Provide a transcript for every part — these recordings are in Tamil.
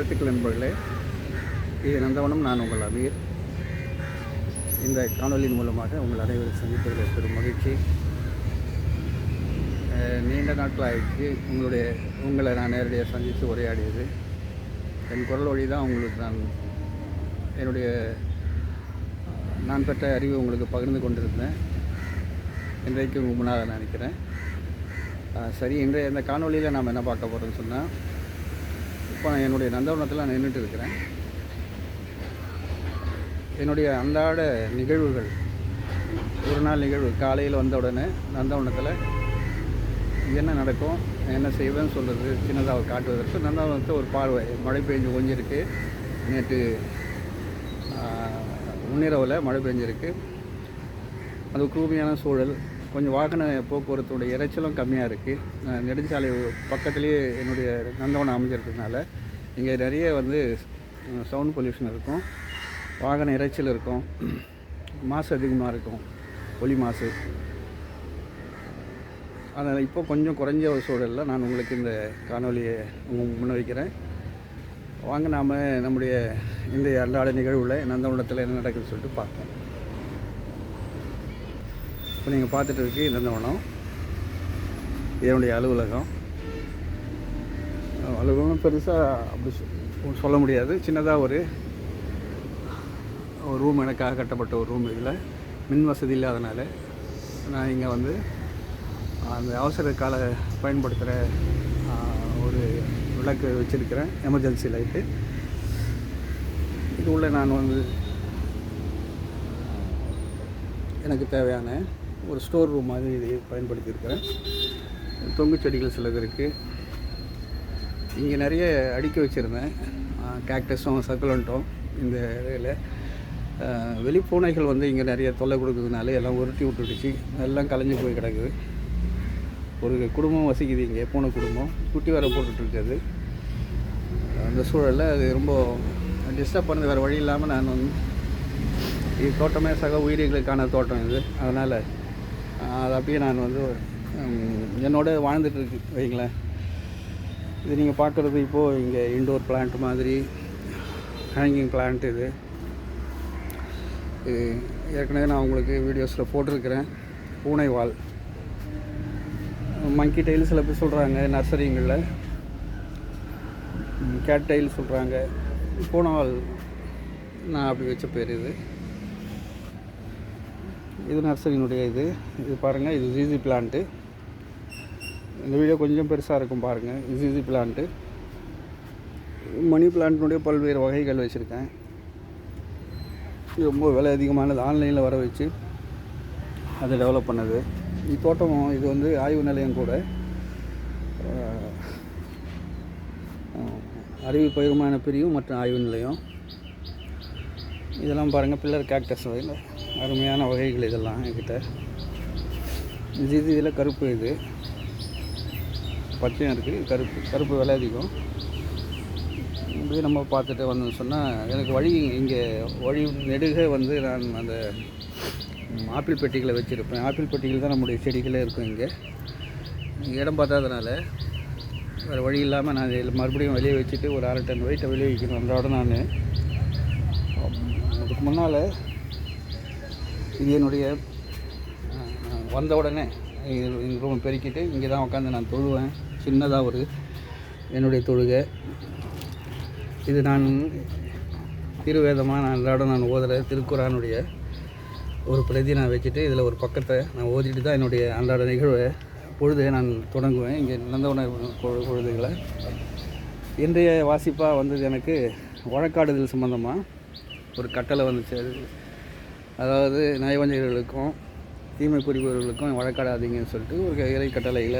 வாழ்த்துக்கள் நண்பர்களே. இது நந்தவனம் நான் உங்கள் அமீர். இந்த காணொலியின் மூலமாக உங்கள் அனைவரும் சந்திப்பதில் பெரும் மகிழ்ச்சி. நீண்ட நாட்கள் ஆயிடுச்சு உங்களுடைய உங்களை நான் நேரடியாக சந்தித்து உரையாடியது. என் குரல் வழி தான் உங்களுக்கு நான் என்னுடைய நான் பெற்ற அறிவை உங்களுக்கு பகிர்ந்து கொண்டிருந்தேன். இன்றைக்கு உங்கள் முன்னால் நான் நினைக்கிறேன் சரி இன்றைய இந்த காணொலியில் நாம் என்ன பார்க்க போகிறோம்னு சொன்னால் இப்போ நான் என்னுடைய நந்தவனத்தில் நான் நின்றுட்டு இருக்கிறேன். என்னுடைய அன்றாட நிகழ்வுகள் ஒரு நாள் நிகழ்வு காலையில் வந்த உடனே நந்தவனத்தில் என்ன நடக்கும் என்ன செய்வேன்னு சொல்கிறது சின்னதாக காட்டுவதற்கு. நந்தவனத்தில் ஒரு பார்வை மழை பெஞ்சு கொஞ்சிருக்கு. நேற்று முன்னிரவில் மழை பெஞ்சிருக்கு. அது கூர்மையான சூழல். கொஞ்சம் வாகன போக்குவரத்துடைய இரைச்சலும் கம்மியாக இருக்குது நெடுஞ்சாலை பக்கத்துலேயே என்னுடைய நந்தவனம் அமைஞ்சிருக்கிறதுனால இங்கே நிறைய வந்து சவுண்ட் பொல்யூஷன் இருக்கும். வாகன இரைச்சல் இருக்கும். மாசு அதிகமாக இருக்கும். ஒலி மாசு. அதனால் இப்போ கொஞ்சம் குறைஞ்ச ஒரு சூழலில் நான் உங்களுக்கு இந்த காணொலியை உங்க முன்வைக்கிறேன். வாங்க நாம் நம்முடைய இந்த அன்றாட நிகழ்வில் நந்தவனத்தில் என்ன நடக்குதுன்னு சொல்லிட்டு பார்ப்போம். இப்போ நீங்கள் பார்த்துட்டு இருக்கு நந்தவனம் என்னுடைய அலுவலகம். அலுவலகம் பெருசாக அப்படி சொ- சொல்ல முடியாது. சின்னதாக ஒரு ஒரு ரூம் எனக்காக கட்டப்பட்ட ஒரு ரூம் இதில். மின் வசதி இல்லாதனால நான் இங்கே வந்து அந்த அவசர கால பயன்படுத்துகிற ஒரு விளக்கு வச்சுருக்கிறேன். எமர்ஜென்சி லைட்டு இது உள்ள நான் வந்து எனக்கு தேவையான ஒரு ஸ்டோர் ரூம் மாதிரி இதை பயன்படுத்தியிருக்கிறேன். தொங்கு செடிகள் சிலது இருக்குது இங்கே நிறைய அடுக்கி வச்சுருந்தேன். கேக்டஸும் சர்க்குலண்ட்டும் இந்த இதில் வெளிப்பூனைகள் வந்து இங்கே நிறைய தொல்லை கொடுக்குறதுனால எல்லாம் உருட்டி விட்டுடுச்சு. எல்லாம் கலைஞ்சு போய் கிடக்குது. ஒரு குடும்பம் வசிக்குது இங்கே பூனை குடும்பம். குட்டி வர போட்டுட்ருக்குது. அந்த சூழலில் அது ரொம்ப டிஸ்டர்ப் பண்ணது. வேறு வழி இல்லாமல் நான் வந்து இது தோட்டமே சக உயிரிகளுக்கான தோட்டம் இது. அதனால் அது அப்படியே நான் வந்து என்னோட வாழ்ந்துட்டுருக்கு வைங்களேன். இது நீங்கள் பார்க்குறது இப்போது இங்கே இண்டோர் பிளான்ட் மாதிரி ஹேங்கிங் பிளான்ட் இது. இது ஏற்கனவே நான் உங்களுக்கு வீடியோஸில் போட்டிருக்கிறேன். பூனை வால். மங்கி டைல் சில பேர் சொல்கிறாங்க நர்சரிங்களில். கேட் டைல் சொல்கிறாங்க பூனை வால் நான் அப்படி வச்ச பேர் இது. இது நர்சரியினுடைய இது. இது பாருங்கள் இது ஜிஜி பிளான்ட்டு இந்த வீடியோ கொஞ்சம் பெருசாக இருக்கும் பாருங்கள் இது பிளான்ட்டு மணி பிளான்ட்னுடைய பல்வேறு வகைகள் வச்சுருக்கேன். இது ரொம்ப விலை அதிகமானது ஆன்லைனில் வர வச்சு அதை டெவலப் பண்ணது. இது தோட்டம் இது வந்து ஆய்வு நிலையம் கூட. அஹ், அஹ், அறிவு பயிர்மான பிரிவு மற்றும் ஆய்வு நிலையம். இதெல்லாம் பாருங்கள் பில்லர் கேக்டஸ் வகையில் அருமையான வகைகள் இதெல்லாம் என்கிட்ட. இது இது இதில் கருப்பு இது. பச்சையும் இருக்குது கருப்பு கருப்பு விலை அதிகம். இப்படி நம்ம பார்த்துட்டு வந்தோம்னு சொன்னால் எனக்கு வழி இங்கே வழி நெடுக வந்து நான் அந்த ஆப்பிள் பெட்டிகளை வச்சுருப்பேன். ஆப்பிள் பெட்டிகள் தான் நம்முடைய செடிகளே இருக்கும் இங்கே. இடம் பார்த்தாதனால வேறு வழி இல்லாமல் நான் இதில் மறுபடியும் வெளியே வச்சுட்டு ஒரு அரை டன் வெயிட்டை வெளியே வைக்கணும். அதோட நான். அதுக்கு முன்னால் இது என்னுடைய வந்த உடனே இது ரூம் பெருக்கிட்டு இங்கே தான் உட்காந்து நான் தொழுவேன். சின்னதாக ஒரு என்னுடைய தொழுகை. இது நான் திருவேதமாக நான் எல்லாரும் நான் ஓதுகிற திருக்குறானுடைய ஒரு பிரதி நான் வச்சுட்டு இதில் ஒரு பக்கத்தை நான் ஓதிட்டு தான் என்னுடைய அன்றாட நிகழ்வை பொழுதை நான் தொடங்குவேன். இங்கே நடந்த உணர்வு பொழுதுகளை. இன்றைய வாசிப்பாக வந்தது எனக்கு வழக்காடுதல் சம்மந்தமாக ஒரு கட்டளை வந்துச்சு. அது அதாவது நயவஞ்சகர்களுக்கும் தீமை புரிபவர்களுக்கும் வழக்காடாதீங்கன்னு சொல்லிட்டு ஒரு இறை கட்டளையில்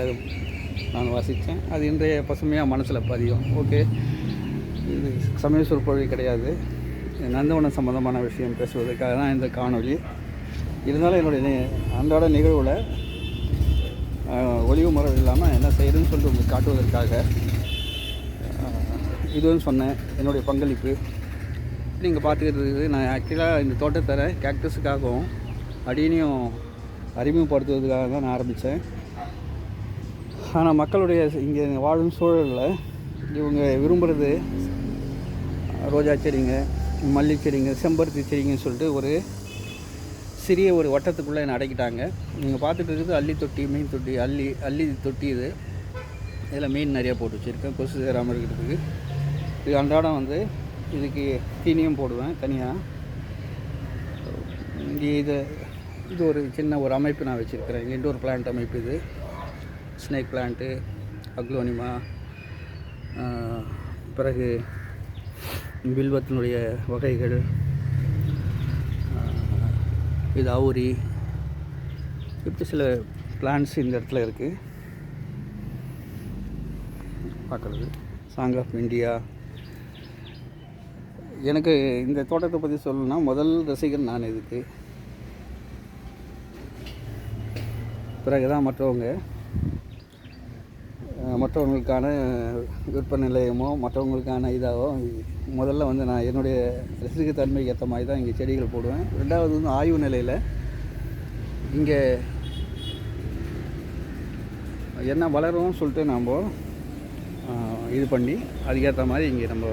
நான் வாசித்தேன் அது இன்றைய பசுமையாக மனசில் பதியும். ஓகே. இது சமய சொற்பொழி கிடையாது. நந்தவனம் சம்மந்தமான விஷயம் பேசுவதற்காக தான் இந்த காணொளி. இருந்தாலும் என்னுடைய அன்றாட நிகழ்வில் ஒளிவு முறை இல்லாமல் என்ன செய்யுதுன்னு சொல்லிட்டு உங்களுக்கு காட்டுவதற்காக இதுவும் சொன்னேன். என்னுடைய பங்களிப்பு. நீங்கள் பார்த்துக்கிறது நான் ஆக்சுவலாக இந்த தோட்டத்தரை கேக்டஸுக்காகவும் அடியினையும் அறிமுகப்படுத்துவதற்காக தான் நான் ஆரம்பித்தேன் ஆனால் மக்களுடைய இங்கே வாழும் சூழலில் இவங்க விரும்புகிறது ரோஜா செடிங்க மல்லி செடிங்க செம்பருத்தி செடிங்கன்னு சொல்லிட்டு ஒரு சிறிய ஒரு வட்டத்துக்குள்ளே என்னை அடைக்கிட்டாங்க. நீங்கள் பார்த்துட்டு இருக்குது அள்ளி தொட்டி மீன் தொட்டி அள்ளி அள்ளி தொட்டி இது. இதில் மீன் நிறையா போட்டு வச்சுருக்கேன் கொசு சேராமல் இருக்கிறதுக்கு. இது அன்றாடம் வந்து இதுக்கு தீனியும் போடுவேன் தனியாக இங்கே இது இது ஒரு சின்ன ஒரு அமைப்பு நான் வச்சுருக்கிறேன். இண்டோர் பிளான்ட் அமைப்பு இது. ஸ்னேக் பிளான்ட்டு அக்லோனிமா பிறகு வில்வத்தினுடைய வகைகள் இது அவுரி இப்படி சில பிளான்ஸ் இந்த இடத்துல இருக்குது பார்க்குறது. சாங் ஆஃப் இந்தியா எனக்கு இந்த தோட்டத்தை பற்றி சொல்லணும்னா முதல் ரசிகர் நான் இதுக்கு பிறகு தான் மற்றவங்க மற்றவங்களுக்கான விற்பனை நிலையமோ மற்றவங்களுக்கான இதாகவோ முதல்ல வந்து நான் என்னுடைய ரசிக தன்மைக்கு ஏற்ற மாதிரி தான் இங்கே செடிகள் போடுவேன். ரெண்டாவது வந்து ஆய்வு நிலையில் இங்கே என்ன வளரும்னு சொல்லிட்டு நாம் இது பண்ணி அதுக்கேற்ற மாதிரி இங்கே நம்ம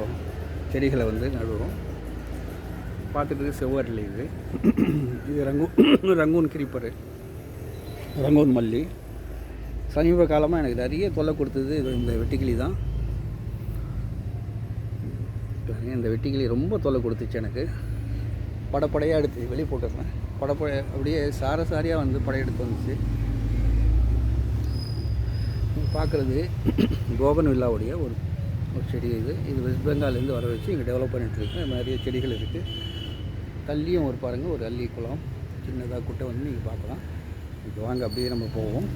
செடிகளை வந்து நடுவோம் பார்த்துட்டு செவ்வரில் இது. இது ரங்கூன் ரங்கூன் கிரிப்பரு. ரங்கூன் மல்லி. சமீப காலமாக எனக்கு நிறைய தொல்லை கொடுத்தது இது இந்த வெட்டிக்கிளி தான். இந்த வெட்டிக்கிளி ரொம்ப தொல்லை கொடுத்துச்சு எனக்கு. படப்படையாக எடுத்து வெளியே போட்டுருந்தேன். படப்படை அப்படியே சார சாரியாக வந்து படையெடுத்து வந்துச்சு. பார்க்குறது கோபன் வில்லாவுடைய ஒரு செடி இது. இது வெஸ்ட் பெங்கால்லேருந்து வர வச்சு இங்கே டெவலப் பண்ணிட்டு இருக்கேன். நிறைய செடிகள் இருக்குது தள்ளியும் ஒரு பாருங்கள் ஒரு அள்ளி குளம். சின்னதாக குட்டை வந்து நீங்கள் பார்க்கலாம். இப்போ வாங்க அப்படியே நம்ம போவோம்.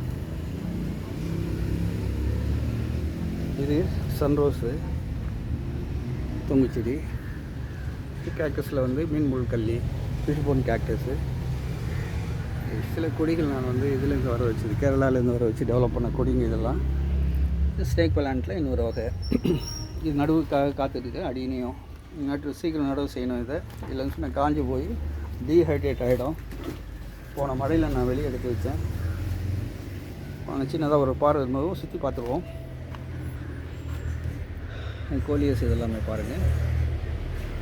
இது சன்ரோஸு தொங்குச்செடி. கேக்டஸில் வந்து மீன் கல்லி பிஷ்போன் கேக்டஸு சில கொடிகள் நான் வந்து இதுலேருந்து வர வச்சது கேரளாலேருந்து வர வச்சு டெவலப் பண்ண கொடிங்க இதெல்லாம். இது ஸ்னேக் பிளான்ட்டில் இன்னொரு வகை. இது நடுவு கா காத்துருக்கு அடியினையும் நட்டு சீக்கிரம் நடவு செய்யணும் இதை. இல்லைன்னு சொன்னால் காஞ்சி போய் டீஹைட்ரேட் ஆகிடும் போன மழையில் நான் வெளியே எடுத்து வச்சேன். வாங்க சின்னதாக ஒரு பாறை இருந்ததும் சுற்றி பார்த்துருவோம். கோலியஸ் இதெல்லாமே பாருங்கள்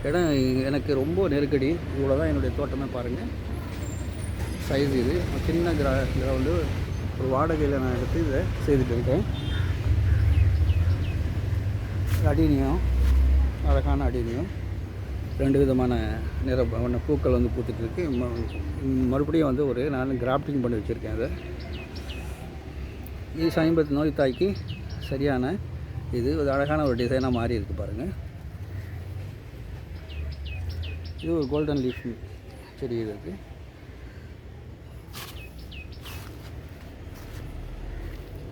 இடம் எனக்கு ரொம்ப நெருக்கடி. இவ்வளோ தான் என்னுடைய தோட்டமே பாருங்கள் சைஸ் இது. சின்ன கிரா கிரவுண்டு ஒரு வாடகையில் நான் எடுத்து இதை செய்துட்டு இருக்கேன். அடினியம் அழகான அடினியம். ரெண்டு விதமான நிற வண்ண பூக்கள் வந்து பூத்துட்ருக்கு மறுபடியும் வந்து ஒரு நான் கிராஃப்டிங் பண்ணி வச்சுருக்கேன் அதை. இது சமீபத்து நோய் தாய்க்கு சரியான இது ஒரு அழகான ஒரு டிசைனாக மாறி இருக்கு பாருங்கள் இது ஒரு கோல்டன் லீஃப் செடி இது இருக்குது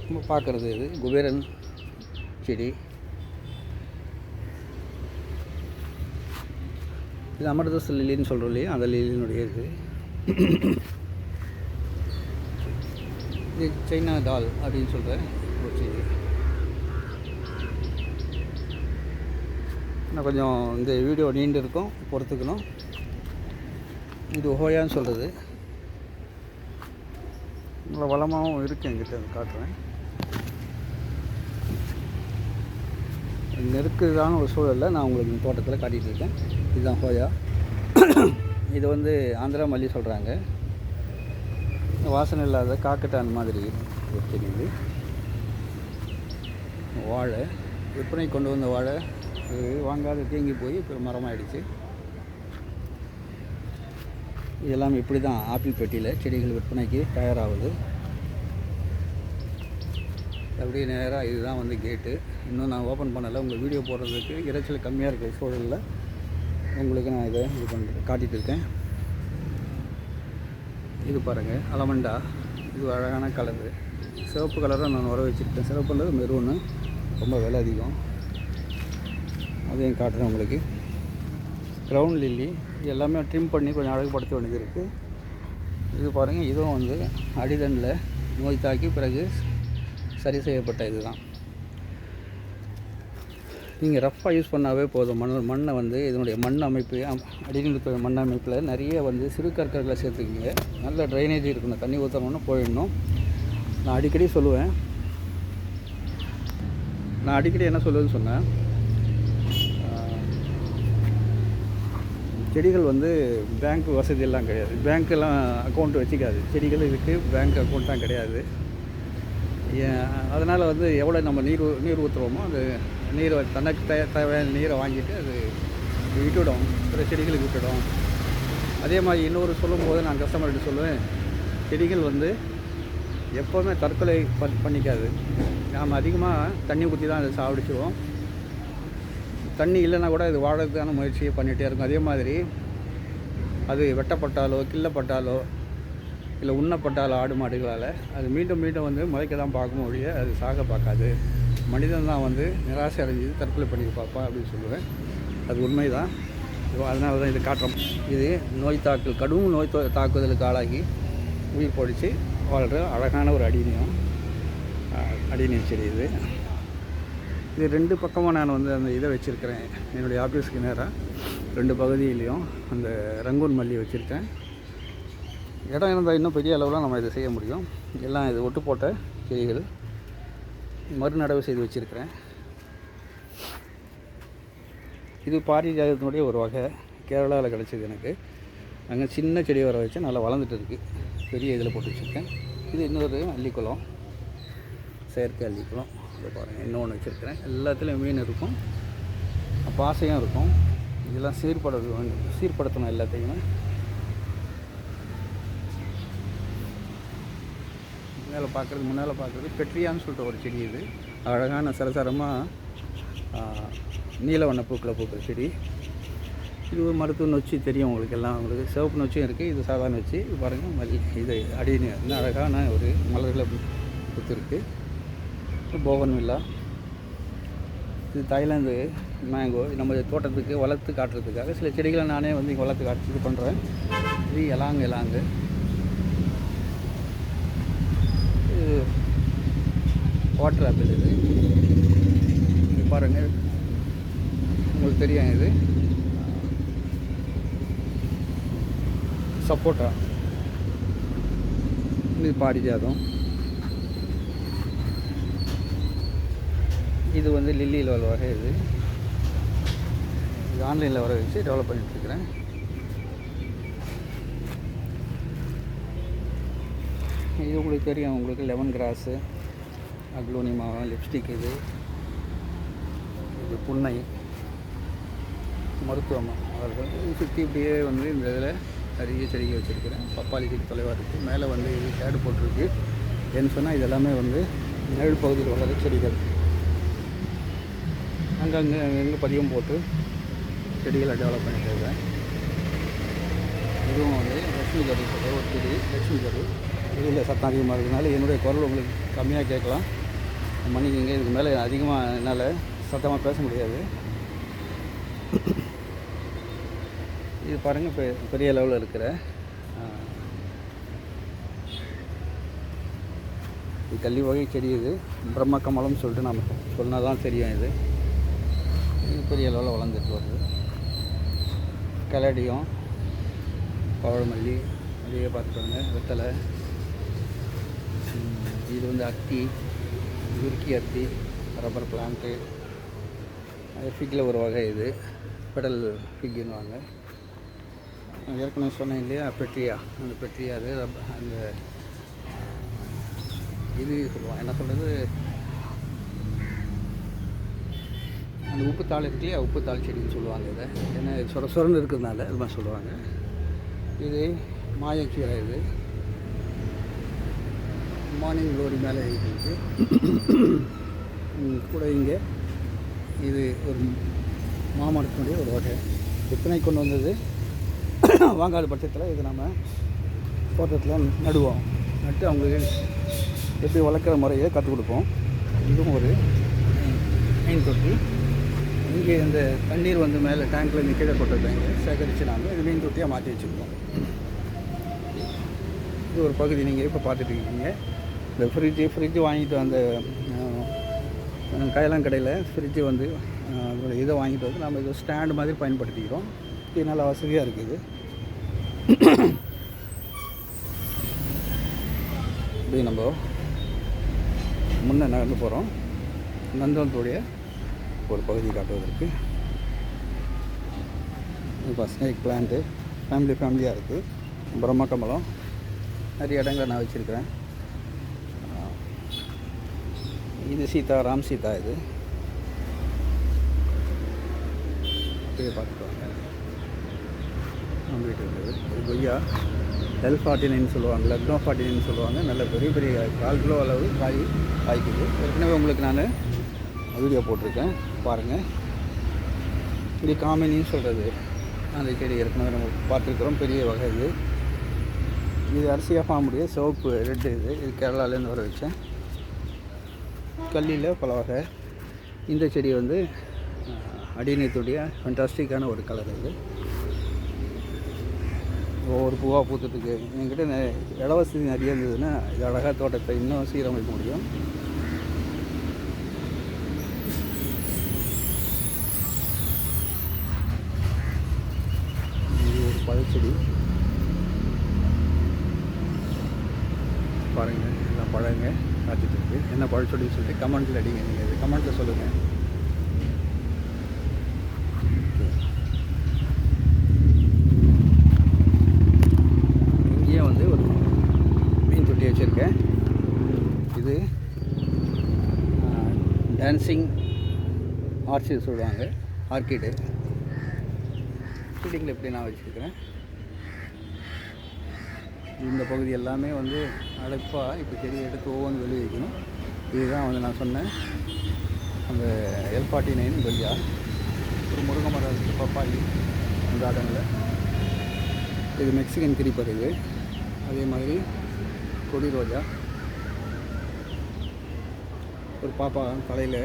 நம்ம பார்க்குறது இது குபேரன் செடி. இது அமிர்தச லில்லின்னு சொல்கிறோம் இல்லையா? அந்த லில்லினுடைய இது. இது சைனா டால் அப்படின்னு சொல்கிறேன் ஒரு கொஞ்சம் இந்த வீடியோ நீண்டு இருக்கும் பொறுத்துக்கணும். இது ஹோயான்னு சொல்கிறது நல்ல வளமாகவும் இருக்குது எங்கிட்ட காட்டுறேன். நெருக்குதான ஒரு சூழலில் நான் உங்களுக்கு தோட்டத்தில் காட்டிகிட்டு இருக்கேன். இதுதான் ஹோயா. இது வந்து ஆந்திரா மல்லி சொல்கிறாங்க வாசனை இல்லாத காக்கட்டான் மாதிரி ஒரு செடி இது வாழை விற்பனை கொண்டு வந்த வாழை வாங்காத தேங்கி போய் இப்போ மரமாயிடுச்சு. இதெல்லாம் இப்படி தான் ஆப்பிள் பெட்டியில் செடிகள் விற்பனைக்கு தயாராகுது. அப்படியே நேராக இதுதான் வந்து கேட்டு இன்னும் நான் ஓப்பன் பண்ணலை. உங்கள் வீடியோ போடுறதுக்கு இரைச்சல் கம்மியாக இருக்கிற சூழலில் உங்களுக்கு நான் இதை இது பண்ண காட்டிகிட்டு இருக்கேன். இது பாருங்கள் அலமண்டா. இது அழகான கலரு. சிவப்பு கலரை நான் வர வச்சுருக்கேன். சிவப்புல மெரூனு. ரொம்ப விலை அதிகம். அதையும் காட்டுறேன் உங்களுக்கு. க்ரௌண்ட் லில்லி இது எல்லாமே ட்ரிம் பண்ணி கொஞ்சம் அழகுபடுத்த வேண்டியது இருக்குது இது பாருங்கள் இதுவும் வந்து அடிதண்டில் நோய் தாக்கி பிறகு சரி செய்யப்பட்ட இதுதான். நீங்கள் ரஃப்பாக யூஸ் பண்ணாவே போதும். மண் மண்ணை வந்து இதனுடைய மண் அமைப்பு அம்- மண் அமைப்பில் நிறைய வந்து சிறு கற்கர்களை சேர்த்துக்கிங்க. நல்ல ட்ரைனேஜ் இருக்கணும் தண்ணி ஊற்றணும்னு போயிடணும். நான் அடிக்கடி சொல்லுவேன். நான் அடிக்கடி என்ன சொல்லுவேன்னு சொன்னேன் செடிகள் வந்து பேங்க் வசதியெல்லாம் கிடையாது. பேங்க்கெல்லாம் அக்கௌண்ட் வச்சுக்காது. செடிகள் இருக்குது பேங்க் அக்கௌண்ட்லாம் கிடையாது. அதனால் வந்து எவ்வளோ நம்ம நீர் நீர் ஊற்றுறோமோ அது நீரை தனக்கு தே தேவையான நீரை வாங்கிட்டு அது விட்டுடும். பிற செடிகளுக்கு விட்டுடும். அதே மாதிரி இன்னொரு சொல்லும்போது நான் கஸ்டமர்கிட்ட சொல்லுவேன் செடிகள் வந்து எப்போவுமே தற்கொலை பண்ணிக்காது. நாம் அதிகமாக தண்ணி ஊற்றி தான் அதை சாப்பிடிச்சிருவோம். தண்ணி இல்லைன்னா கூட இது வாழறதுக்கான முயற்சியை பண்ணிகிட்டே இருக்கும். அதே மாதிரி அது வெட்டப்பட்டாலோ கிள்ளப்பட்டாலோ இல்லை உண்ணப்பட்டாலோ ஆடு மாடுகளால் அது மீண்டும் மீண்டும் வந்து முளைக்க தான் பார்க்கும் ஒழிய அது சாக பார்க்காது. மனிதன் தான் வந்து நிராசை அடைஞ்சது தற்கொலை பண்ணி பார்ப்பான் அப்படின்னு சொல்லுவேன். அது உண்மை தான் அதனால தான் இது காட்டுறோம். இது நோய் தாக்கல் கடும் நோய் தாக்குதலுக்கு ஆளாகி உயிர் பொடிச்சு வாழ்கிற அழகான ஒரு அடிநியம் அடிநியம் செடி இது. இது ரெண்டு பக்கமும் நான் வந்து அந்த இதை வச்சுருக்கிறேன். என்னுடைய ஆஃபீஸ்க்கு நேராக ரெண்டு பகுதியிலையும் அந்த ரங்கூன் மல்லி வச்சுருக்கேன். இடம் இருந்தால் இன்னும் பெரிய அளவில் நம்ம இதை செய்ய முடியும். எல்லாம் இது ஒட்டு போட்ட செடிகள். மறுநடவு செய்து வச்சுருக்கிறேன். இது பாரிஜாதத்தினுடைய ஒரு வகை. கேரளாவில் கிடச்சிது எனக்கு. அங்கே சின்ன செடி வர வச்சு நல்லா வளர்ந்துட்டு இருக்குது பெரிய இதில் போட்டு வச்சுருக்கேன். இது இன்னொரு அள்ளிக்குளம் செயற்கை அள்ளிக்குளம் இதை பாருங்கள் இன்னொன்று வச்சுருக்கிறேன். எல்லாத்துலேயும் மீன் இருக்கும். பாசையும் இருக்கும். இதெல்லாம் சீர்பட சீர்படுத்தணும் எல்லாத்தையுமே. மேலே பார்க்குறது முன்னால் பார்க்குறது பெட்ரியான்னு சொல்லிட்டு ஒரு செடி இது. அழகான சரசரமாக நீல வண்ண பூக்களை பூக்கிற செடி. இது ஒரு மருத்துவ நொச்சி தெரியும் உங்களுக்கு எல்லாம். உங்களுக்கு சிவப்பு நொச்சியும் இருக்குது இது சாதாரண நொச்சி. இது பாருங்கள் மல்லி இது அடின்னு இன்னும் அழகான ஒரு மலர்களை கொடுத்துருக்கு போகன் வில்லா இது தாய்லாந்து மேங்கோ. நம்ம தோட்டத்துக்கு வளர்த்து காட்டுறதுக்காக சில செடிகளை நானே வந்து இங்கே வளர்த்து காட்டு இது பண்ணுறேன் இது எலாங்கு எலாங்கு இது வாட்டர் ஆப்பிள் இது. இது பாருங்கள் உங்களுக்கு தெரியும் இது. சப்போட்டா. இது பாரிஜாதம் இது வந்து லில்லியில் வர வகை இது. இது ஆன்லைனில் வர வச்சு டெவலப் பண்ணிட்டுருக்கிறேன். இது உங்களுக்கு தெரியும். உங்களுக்கு லெமன் கிராஸு அக்லோனிமா லிப்ஸ்டிக் இது. இது புன்னை. மருத்துவம் அவர்கள். இது சுற்றி இப்படியே வந்து இந்த இதில் நிறைய செடிகள் வச்சுருக்கிறேன். பப்பாளி செடி தொலைவாக இருக்குது மேலே வந்து இது கேடு போட்டிருக்கு. ஏன்னு சொன்னால் இது எல்லாமே வந்து நிழல் பகுதியில் வளர செடிகள். அங்கங்கே அங்கங்கே பதியம் போட்டு செடிகளை டெவலப் பண்ணிட்டு இருக்கேன் இதுவும் வந்து லட்சுமி கரு ஒரு செடி. லட்சுமி கரு. இதில் சத்தம் அதிகமாக இருக்கிறதுனால என்னுடைய குரல் உங்களுக்கு கம்மியாக கேட்கலாம். மன்னிக்கங்க இதுக்கு மேலே அதிகமாக என்னால் சத்தமாக பேச முடியாது. இது பாருங்கள் இப்போ பெரிய லெவலில் இருக்கிற இது கள்ளி வகை செடி இது. பிரம்ம கமலம்னு சொல்லிட்டு நம்ம சொன்னால் தான் தெரியும் இது. இது பெரிய அளவில் வளர்ந்துட்டு வருது. கலடியும் பவழமல்லி அதையே பார்த்துக்கோங்க வெத்தலை இது வந்து அத்தி துருக்கி அத்தி ரப்பர் பிளான்ட்டு ஃபிக்கில் ஒரு வகை இது. பெடல் ஃபிக்குன்னுவாங்க ஏற்கனவே சொன்னேன் இல்லையா? பெட்ரியா. அந்த பெட்ரியா அது ரப்ப- அந்த இது சொல்லுவாங்க. என்ன சொல்கிறது அந்த உப்புத்தாள் இருக்கு இல்லையா? உப்புத்தாள் செடின்னு சொல்லுவாங்க இதை. ஏன்னா சொர சொரன்னு இருக்கிறதுனால அது மாதிரி சொல்லுவாங்க. இது மாயக்கீரை இது. மார்னிங் லோரி மேலே இருக்கு. கூட இங்கே இது ஒரு மாமரத்தினுடைய ஒரு வகை விற்பனை கொண்டு வந்தது. வாங்காத பட்சத்தில் இது நம்ம தோட்டத்தில் நடுவோம். நட்டு அவங்களுக்கு எப்படி வளர்க்குற முறையை கற்றுக் கொடுப்போம். இதுவும் ஒரு மீன் தொட்டி. இங்கே இந்த தண்ணீர் வந்து மேலே டேங்க்கில் இருந்து கீழே கொட்டது இங்கே சேகரித்து நாங்கள் இது மீன் தொட்டியாக மாற்றி வச்சுருக்கோம். இது ஒரு பகுதி நீங்கள் இப்போ பார்த்துட்டு இருக்கீங்க. இந்த ஃப்ரிட்ஜு ஃப்ரிட்ஜு வாங்கிட்டு வந்த கையெல்லாம் கடையில். ஃப்ரிட்ஜு வந்து இதை வாங்கிட்டு வந்து நம்ம இது ஸ்டாண்டு மாதிரி பயன்படுத்திக்கிறோம். இது நல்லா வசதியாக இருக்குது. இப்படி நம்ம முன்னே நடந்து போகிறோம் நந்தனத்துடைய ஒரு பகுதி காட்டுவதற்கு. இப்போ ஸ்னேக் பிளான்ட்டு ஃபேமிலி ஃபேமிலியாக இருக்குது பிரம்ம கமலம். நிறைய இடங்களை நான் வச்சுருக்கிறேன். இது சீதா ராம் சீதா இது. அப்படியே பார்த்துட்டு இருக்குது. இது கொய்யா எல் ஃபார்ட்டி நைன் சொல்லுவாங்க லக்னோ ஃபார்ட்டி நைன் சொல்லுவாங்க. நல்ல பெரிய பெரிய கால் கிலோ அளவு காய் காய்க்குது. ஏற்கனவே உங்களுக்கு நான் வீடியோ போட்டிருக்கேன். பாருங்கள் இது காமினின்னு சொல்கிறது அந்த செடி ஏற்கனவே நம்ம பார்த்துருக்குறோம். பெரிய வகை இது. இது அரிசியாக ஃபார்முடைய சிவப்பு ரெட்டு இது. இது கேரளாலேருந்து வர வச்சேன். கல்லியில் பல வகை. இந்த செடி வந்து அடிநீத்துடைய ஃபண்டாஸ்டிக்கான ஒரு கலர் இது. ஒவ்வொரு பூவாக பூத்துட்டுருக்கு. என்கிட்ட இட வசதி நிறைய இருந்ததுன்னா இது அழகாக தோட்டத்தை இன்னும் சீரமைக்க முடியும். இது ஒரு பழச்செடி. பாருங்கள் எல்லாம் பழங்க. காத்துட்டு இருக்கு என்ன பழச்செடின்னு சொல்லிட்டு கமெண்ட்டில் அடிங்க. நீங்கள் இது கமெண்ட்டில் சொல்லுங்கள் இங்கேயும் வந்து ஒரு மீன் தொட்டி வச்சுருக்கேன். இது டான்சிங் ஆர்ச்சிட் சொல்லுவாங்க. ஆர்கிடு செடிகள் எப்படி நான் வச்சுருக்கிறேன். இந்த பகுதி எல்லாமே வந்து அடைப்பாக இப்போ செடியை எடுத்து ஒவ்வொன்று வெளியே வைக்கணும். இதுதான் வந்து நான் சொன்னேன் அந்த எல் ஃபார்ட்டி நைன் வெளியா ஒரு முருங்கை மரம் இருக்குது பப்பாளி கார்டனில் இது மெக்சிகன் கிரிப்பர் இது அதே மாதிரி கொடி ரோஜா. ஒரு பாப்பா தலையில்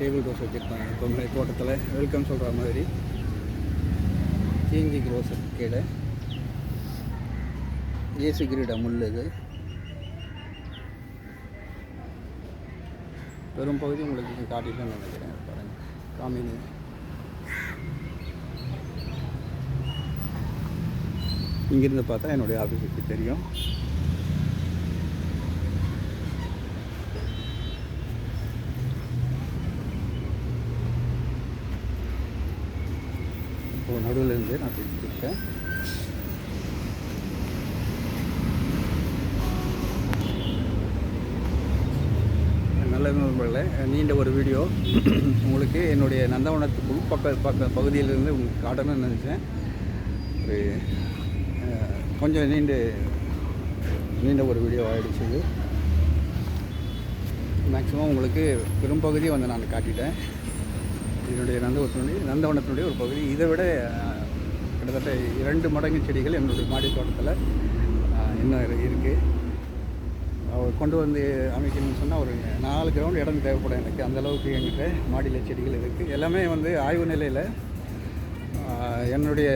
டேபிள் ரோஸ் வச்சுருப்பாங்க இப்போ தோட்டத்தில். வெல்கம் சொல்கிற மாதிரி. சீங்கி ரோஸ் கீழே. ஏசி கிரீடம் முள் இது பெரும் பகுதி உங்களுக்கு காட்டிட்டேன்னு நினைக்கிறேன். பாருங்கள் காமினி. இங்கிருந்து பார்த்தா என்னுடைய ஆஃபீஸுக்கு தெரியும். இப்போ நடுவில் இருந்து நான் இருக்கேன் நல்ல நண்பர்களே நீண்ட ஒரு வீடியோ. உங்களுக்கு என்னுடைய நந்தவனத்துக்கு உள்பக்க பக்க பகுதியிலிருந்து உங்களுக்கு காட்டணும்னு நினச்சேன். ஒரு கொஞ்சம் நீண்டு நீண்ட ஒரு வீடியோ ஆகிடுச்சு இது. மேக்ஸிமம் உங்களுக்கு பெரும்பகுதியை வந்து நான் காட்டிட்டேன். என்னுடைய நந்தவனத்தினுடைய நந்தவனத்தினுடைய ஒரு பகுதி. இதை விட கிட்டத்தட்ட இரண்டு மடங்கு செடிகள் என்னுடைய மாடி தோட்டத்தில் இன்னும் இருக்குது அவர் கொண்டு வந்து அமைக்கணும்னு சொன்னால் ஒரு நாலு கிரவுண்ட் இடம் தேவைப்படும் எனக்கு. அந்தளவுக்கு எங்கிட்ட மாடியில் செடிகள் இருக்குது எல்லாமே வந்து ஆய்வு நிலையில் என்னுடைய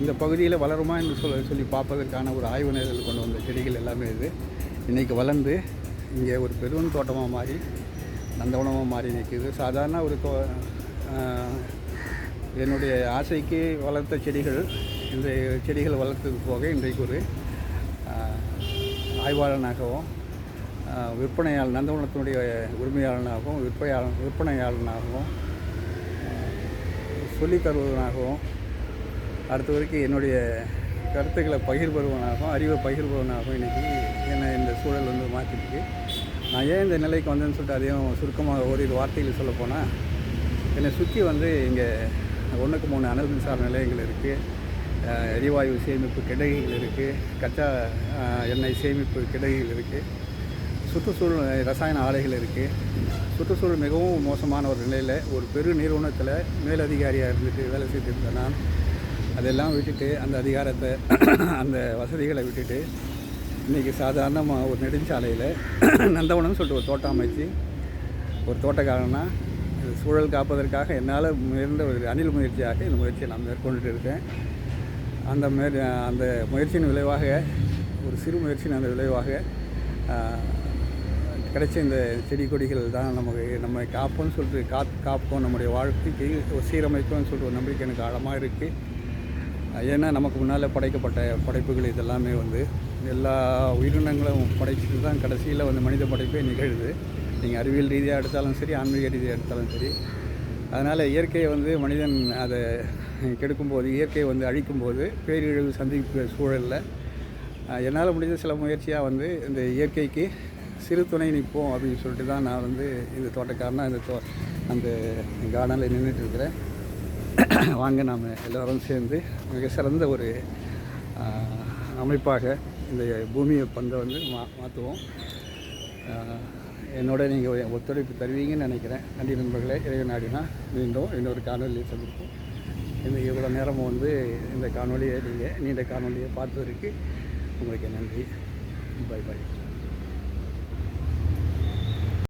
இந்த பகுதியில் வளருமா என்று சொல்ல சொல்லி பார்ப்பதற்கான ஒரு ஆய்வு நிலையில் கொண்டு வந்த செடிகள் எல்லாமே இது. இன்றைக்கி வளர்ந்து இங்கே ஒரு பெரும் தோட்டமாக மாறி நந்தவனமாக மாறி நிற்கிது சாதாரண ஒரு தோ என்னுடைய ஆசைக்கு வளர்த்த செடிகள் இந்த செடிகள் வளர்த்தது போக இன்றைக்கு ஒரு ஆய்வாளனாகவும் விற்பனையாளர் நந்தவனத்தினுடைய உரிமையாளனாகவும் விற்பனையாளர் விற்பனையாளனாகவும் சொல்லித் தருவதனாகவும் அடுத்த வரைக்கும் என்னுடைய கருத்துக்களை பகிர்பவனாகவும் அறிவை பகிர்பவனாகவும் இன்றைக்கி என்னை இந்த சூழல் வந்து மாற்றிருக்கு. நான் ஏன் இந்த நிலைக்கு வந்தேன்னு சொல்லிட்டு அதையும் சுருக்கமாக ஓரிரு வார்த்தையில் சொல்லப் போனால் என்னை சுற்றி வந்து இங்கே ஒன்றுக்கு மூணு அனல் மின்சார நிலையங்கள் இருக்குது எரிவாயு சேமிப்பு கிடங்குகள் இருக்குது கச்சா எண்ணெய் சேமிப்பு கிடங்குகள் இருக்குது சுற்றுச்சூழல் ரசாயன ஆலைகள் இருக்குது சுற்றுச்சூழல் மிகவும் மோசமான ஒரு நிலையில் ஒரு பெரு நிறுவனத்தில் மேலதிகாரியாக இருந்துட்டு வேலை செய்துட்டு இருந்தேன் நான் அதெல்லாம் விட்டுட்டு அந்த அதிகாரத்தை அந்த வசதிகளை விட்டுட்டு இன்றைக்கி சாதாரணமாக ஒரு நெடுஞ்சாலையில் நந்தவனம்னு சொல்லிட்டு ஒரு தோட்டம் அமைச்சு ஒரு தோட்டக்காரனா சூழல் காப்பதற்காக என்னால் முயன்ற ஒரு அணில் முயற்சியாக இந்த முயற்சியை நான் மேற்கொண்டுட்டு இருக்கேன். அந்த மே அந்த முயற்சியின் விளைவாக ஒரு சிறு முயற்சியின் அந்த விளைவாக கிடைச்ச இந்த செடி கொடிகள் தான் நமக்கு நம்ம காப்போம்னு சொல்லிட்டு காத் காப்போம் நம்முடைய வாழ்க்கைக்கு சீரமைப்போம்னு சொல்லிட்டு ஒரு நம்பிக்கை எனக்கு ஆழமாக இருக்குது ஏன்னா நமக்கு முன்னால் படைக்கப்பட்ட படைப்புகள் இதெல்லாமே வந்து எல்லா உயிரினங்களும் படைச்சிட்டு தான் கடைசியில் வந்து மனித படைப்பே நிகழுது. நீங்கள் அறிவியல் ரீதியாக எடுத்தாலும் சரி ஆன்மீக ரீதியாக எடுத்தாலும் சரி. அதனால் இயற்கையை வந்து மனிதன் அதை கெடுக்கும்போது இயற்கையை வந்து அழிக்கும்போது பேரிழிவு சந்திக்கிற சூழலில் என்னால் முடிஞ்ச சில முயற்சியாக வந்து இந்த இயற்கைக்கு சிறு துணை நிற்போம் அப்படின்னு சொல்லிட்டு தான் நான் வந்து இந்த தோட்டக்காரனாக இந்த தோ அந்த கார்டனில் நின்றுட்டு இருக்கிறேன். வாங்க நாம் எல்லோரும் சேர்ந்து மிக சிறந்த ஒரு அமைப்பாக இந்த பூமியை பந்தை வந்து மா மாற்றுவோம். என்னோட நீங்கள் ஒத்துழைப்பு தருவீங்கன்னு நினைக்கிறேன். நன்றி நண்பர்களே இறைவன் நாடினா மீண்டும் இன்னொரு காணொலியை சந்திப்போம். இந்த இவ்வளோ நேரம் வந்து இந்த காணொலியை நீங்கள் நீண்ட காணொலியை பார்த்ததற்கு உங்களுக்கு நன்றி. Bye bye.